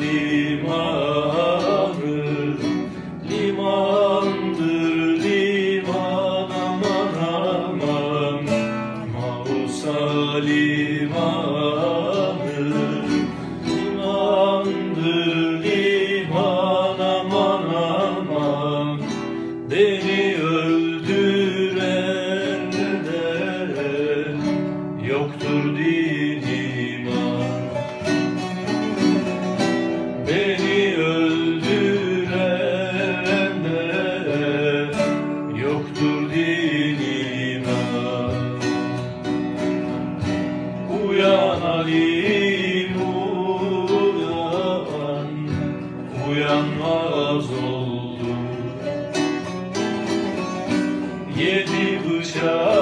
limanı Limandır liman aman aman. Mausa Limandır liman aman aman. Uyan Halim uyan. Uyanmaz Yedi bıçak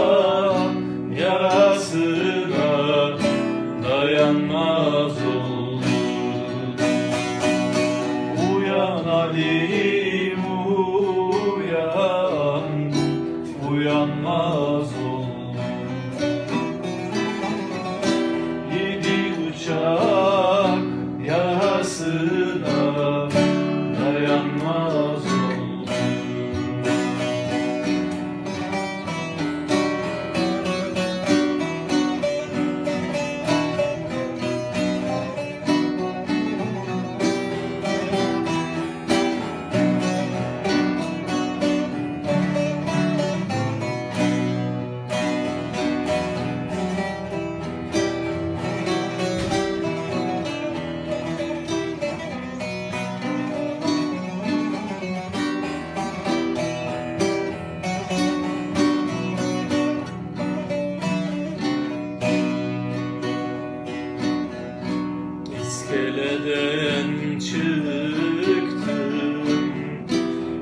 çıktım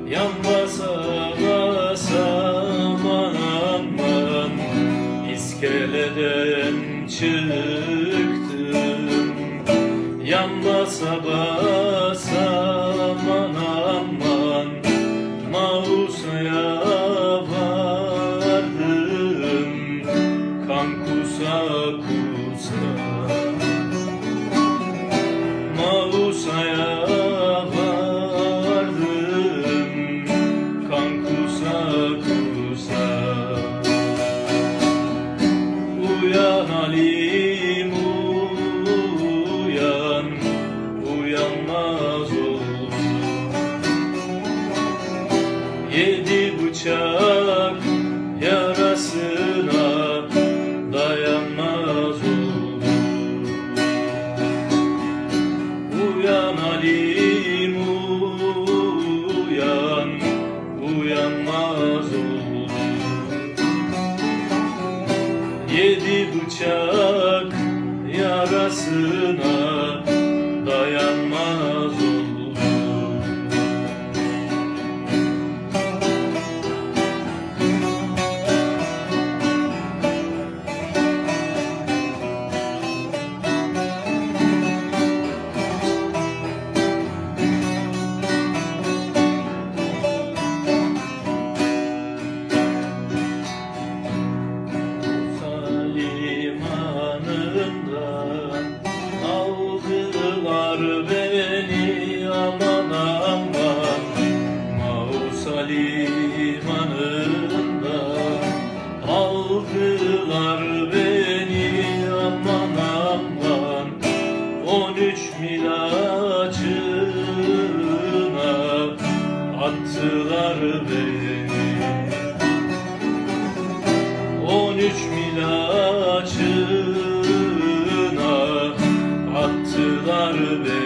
Yan basa basa çıktım Yan Yedi bıçak yarasına dayanmaz oldum Uyan Halim uyan Uyanmaz oldum Yedi bıçak yarasına aldılar beni aman aman On üç mil açına attılar beni. On üç mil açına attılar beni